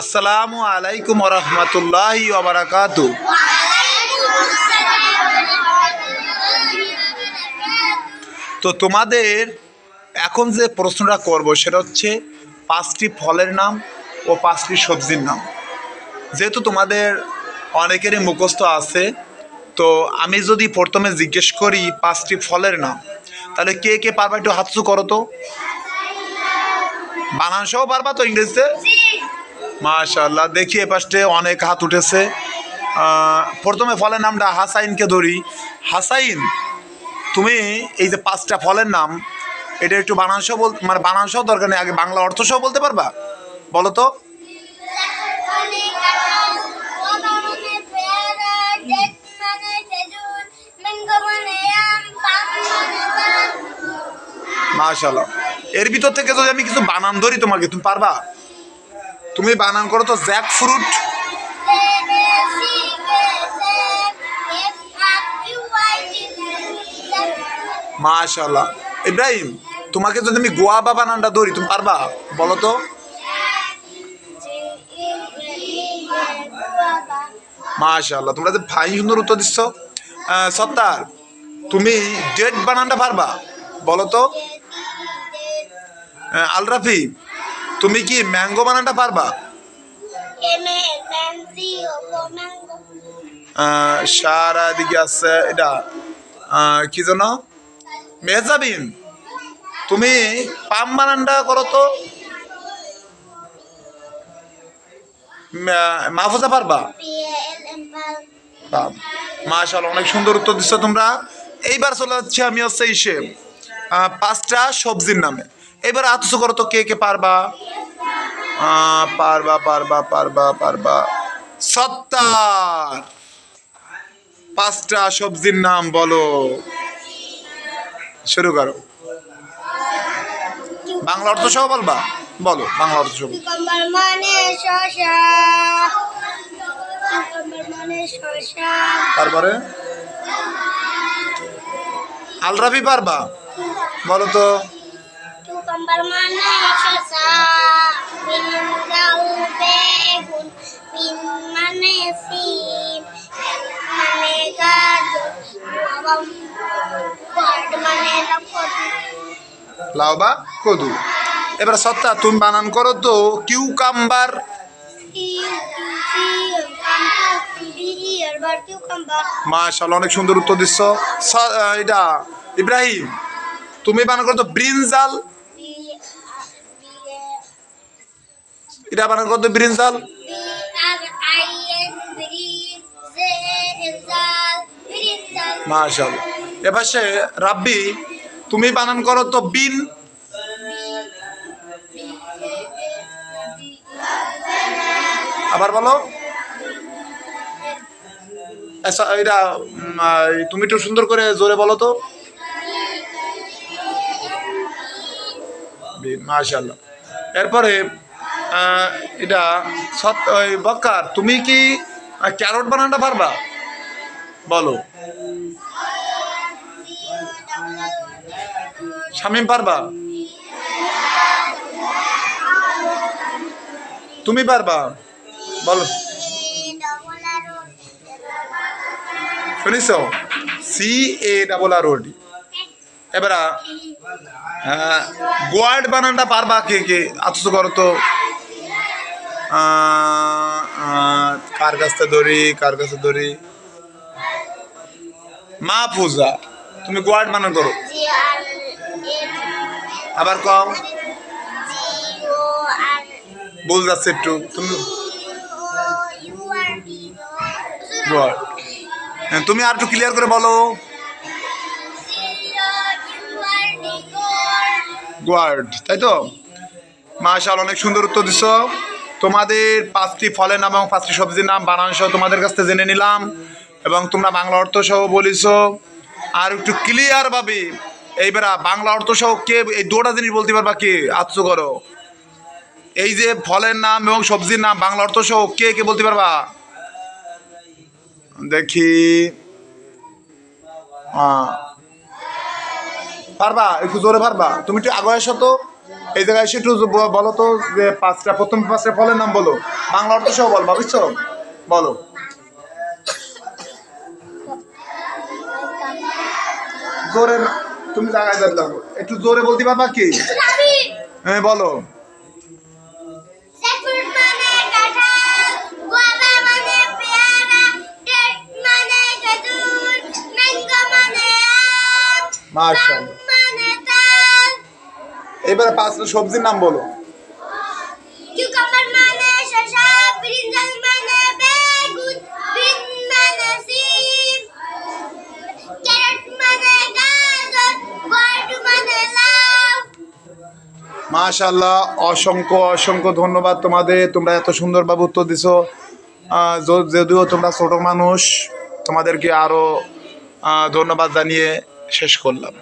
আসসালামু আলাইকুম রহমতুল্লাহ ওবরাকাত তো তোমাদের এখন যে প্রশ্নটা করব, সেটা হচ্ছে পাঁচটি ফলের নাম ও পাঁচটি সবজির নাম। যেহেতু তোমাদের অনেকেরই মুখস্থ আছে, তো আমি যদি প্রথমে জিজ্ঞেস করি পাঁচটি ফলের নাম, তাহলে কে কে পারবা একটু হাতসু করো তো। বানান সহ পারবা তো ইংরেজিতে? মাশাল্লাহ দেখি এ পাশে অনেক হাত উঠেছে। প্রথমে ফলের নামটা হাসাইনকে ধরি। হাসাইন, তুমি এই যে পাঁচটা ফলের নাম, এটা একটু বানানসহ বল মানে বানানসহ দরকার নেই, আগে বাংলা অর্থ সহ বলতে পারবা? বলো তো। মাশাল্লাহ এর ভিতর থেকে যদি আমি কিছু বানান ধরি তোমাকে, তুমি পারবা? তুমি বানান করো তো জ্যাক ফ্রুট। মাশাল্লাহ ইব্রাহিম, তোমাকে যদি আমি গোয়াবা বানানটা ধরি, তুমি পারবা? বলো তো। মাশাল্লাহ তোমরা যে ভাই সুন্দর উত্তর দিচ্ছ। সত্তার, তুমি ডেট বানানটা পারবা? বলো তো। আলরাফি তুমি কি ম্যাঙ্গো বানানটা পারবা? সারা দিকে আছে এটা কি যেন? মেহজাবিন তুমি পাম বানানটা করো তো। মা- মাহফুজা পারবা? মাশাল অনেক সুন্দর উত্তর দিচ্ছ তোমরা। এইবার চলে যাচ্ছে আমি হচ্ছে ইসে পাঁচটা সবজির নামে। এবার আতস করো তো কে কে পারবা? পারবা পারবা পারবা পারবা। সত্তার। পাঁচটা সবজির নাম বলো। শুরু করো। বাংলা অর্থ সহ বলবা? বলো বাংলা অর্থ সহ। মানে মানে তারপরে? আলরাবি পারবা? বলো তো। মানে শশা বিনজাল বেগুন বিন মানে সিম মানে লাউ বা কদু। এবার সত্তা, তুমি বানান করো তো, কিউকাম্বার। মাশাল্লাহ অনেক সুন্দর উত্তর দিচ্ছ। এটা, ইব্রাহিম, তুমি বানান করো তো, ব্রিনজাল। এটা বানান করো তো ব্রিনজাল? মাশাল্লাহ এবার সে রাব্বি তুমি বানান করো তো বিন। আবার বলো। আচ্ছা, এটা তুমি একটু সুন্দর করে জোরে বলো তো। মাশাল্লাহ এরপরে এটা সৎ, ওই বক্কার, তুমি কি ক্যারট বানানটা পারবা? বলো। শামিম পারবা? তুমি পারবা? বলো। শুনিস সি এ ডাবল আর ওডি এবার গোয়ার্ড বানানটা পারবা কে কে? আতস করো তো। কার কাছে ধরি কার কাছে ধরি? মা পূজা তুমি গোয়ার্ড বানান করো। আবার কও। বল যাচ্ছে একটু। তুমি হ্যাঁ, তুমি আর একটু ক্লিয়ার করে বলো। গোয়ার্ড তাই তো? মাশাল অনেক সুন্দর উত্তর দিছ। তোমাদের পাঁচটি ফলের নাম এবং পাঁচটি সবজির নাম বানান সহ তোমাদের কাছ থেকে জেনে নিলাম এবং তোমরা বাংলা অর্থ সহ বলিস আর একটু ক্লিয়ার ভাবে এইবার বাংলা অর্থ সহ কে এই দুটা জিনিস বলতে পারবা কে? আত্ম করো। এই যে ফলের নাম এবং সবজির নাম বাংলা অর্থ সহ কে কে বলতে পারবা? দেখি। আহ, পারবা? একটু জোরে পারবা? তুমি একটু আগে এসো তো। এই জায়গায় এসে একটু বলো তো যে পাঁচটা, প্রথম পাঁচটা ফলের নাম বলো। বাংলা অর্থ সহ বলবা, বুঝছ? বলো। জোরে তুমি জায়গায় দাঁড়াও একটু জোরে বলতে পারবা কি? হ্যাঁ বলো। সেফুট এবারে পাঁচটা সবজির নাম বলো। মানে মানে মানে মাশাল্লাহ অসংখ্য অসংখ্য ধন্যবাদ তোমাদের। তোমরা এত সুন্দরভাবে উত্তর দিছো। আহ, যদিও তোমরা ছোট মানুষ তোমাদেরকে আরও ধন্যবাদ জানিয়ে শেষ করলাম।